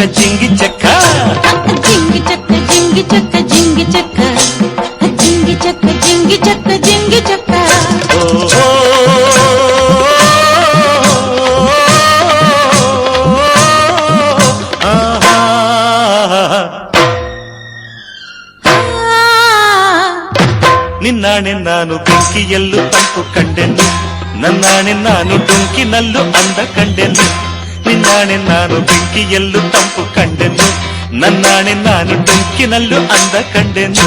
చక్క జింగి చక్క జింగి చక్క జింగి చక్క జింగి చక్క జింగి చక్క జింగి చక్క జింగి చక్క ఓహో ఆహా. ನಿನ್ನಾಣೆ ನಾನು ಬೆಂಕಿಯಲ್ಲೂ ತಂಪು ಕಂಡೆನು ನನ್ನಾಣೆ ನಾನು ಡೊಂಕಿನಲ್ಲೂ ಅಂದ ಕಂಡೆನು ನಿನ್ನಾಣೆ ನಾನು ಬೆಂಕಿಯಲ್ಲೂ ತಂಪು ಕಂಡೆನು ನನ್ನಾಣೆ ನಾನು ಡೊಂಕಿನಲ್ಲೂ ಅಂದ ಕಂಡೆನು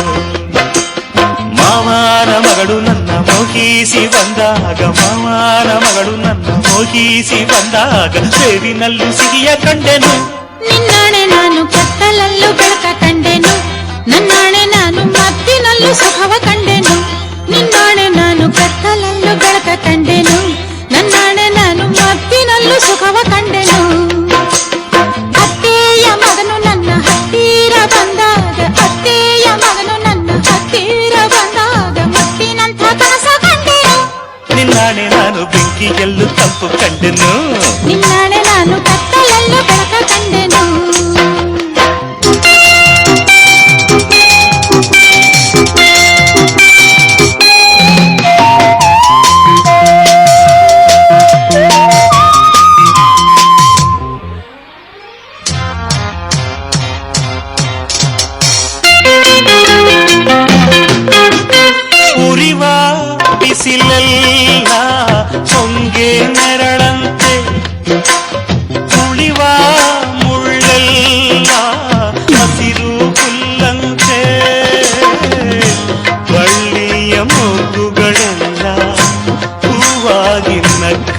ಮಾವಾನ ಮಗಳು ನನ್ನ ಮೋಹಿಸಿ ಬಂದಾಗ ಮಾವಾನ ಮಗಳು ನನ್ನ ಮೋಹಿಸಿ ಬಂದಾಗ ಸೇರಿನಲ್ಲೂ ಸಿಹಿಯ ಕಂಡೆನು ನಿನ್ನಾಣೆ ನಾನು ಕತ್ತಲಲ್ಲೂ ಬೆಳಕ ಕಂಡೆನು ನನ್ನಾಣೆ ನಾನು ಮತ್ತಿನಲ್ಲೂ ಸುಖವ ಕಂಡೆನು ತಂಪು ಕಂಡೆನು ನಿನ್ನಾಣೆ ನಾನು ಕತ್ತಲಲ್ಲೂ ಬೆಳಕ ಕಂಡೆನು ಉರಿವ ಬಿಸಿಲೆಲ್ಲ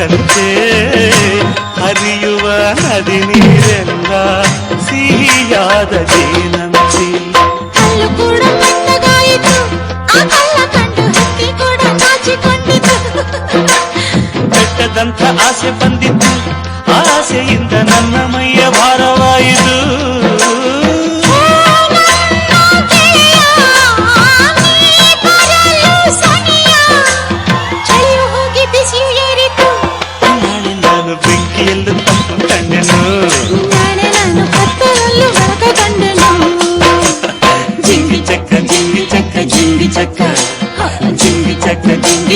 கண்டே அறியுவ நதி நீரெಲ್ಲ ಸಿಹಿಯಾದ ಜೇನಂತಿ ಬೆಟ್ಟದಂಥ ಆಸೆ ಬಂದಿತ್ತು ಆಸೆಯಿಂದ ನನ್ನ ಮೈ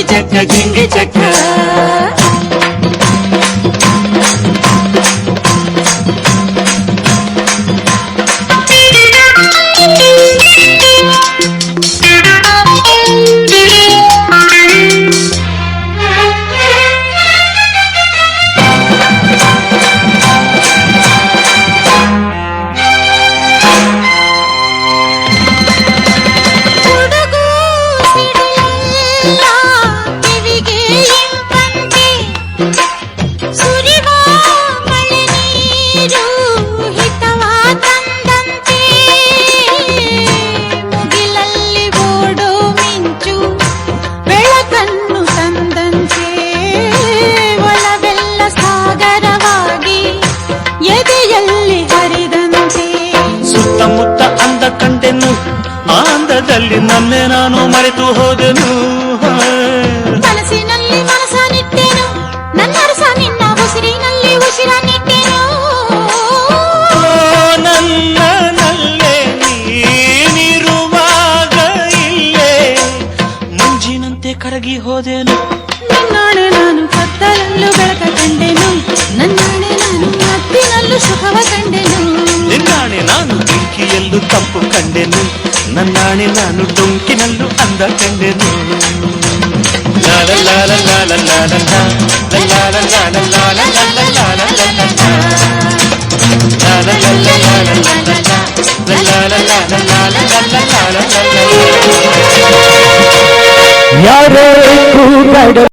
చెక్క జింగి చెక్క. ನನ್ನೆ ನಾನು ಮರೆತು ಹೋದೆನು. ಮನಸ್ಸಿನಲ್ಲಿ ಮನಸ ನಿಟ್ಟೇನು ನನ್ನ ಅರಸ ನಿನ್ನ ಉಸಿರಿನಲ್ಲಿ ಉಸಿರ ನಿಟ್ಟೇನು. ನನ್ನಲ್ಲೇ ನನ್ನ ನಲ್ಲೇ ನೀನಿರುವಾಗ ಇಲ್ಲೇ ಮಂಜಿನಂತೆ ಕರಗಿ ಹೋದೆನು. ನಿನ್ನಾಣೆ ನಾನು ಕತ್ತಲಲ್ಲೂ ಬೆಳಕ ಕಂಡೆನು ನನ್ನಾಣೆ ನಾನು ಮತ್ತಿನಲ್ಲೂ ಸುಖವ ಕಂಡೆನು ನಿನ್ನಾಣೆ ನಾನು ಬೆಂಕಿಯಲ್ಲೂ ತಂಪು ಕಂಡೆನು ನನ್ನಾಣೆ ನಾನು ಡೊಂಕಿನಲ್ಲೂ ಅಂದ ಕಂಡೆನು ಲಾಲ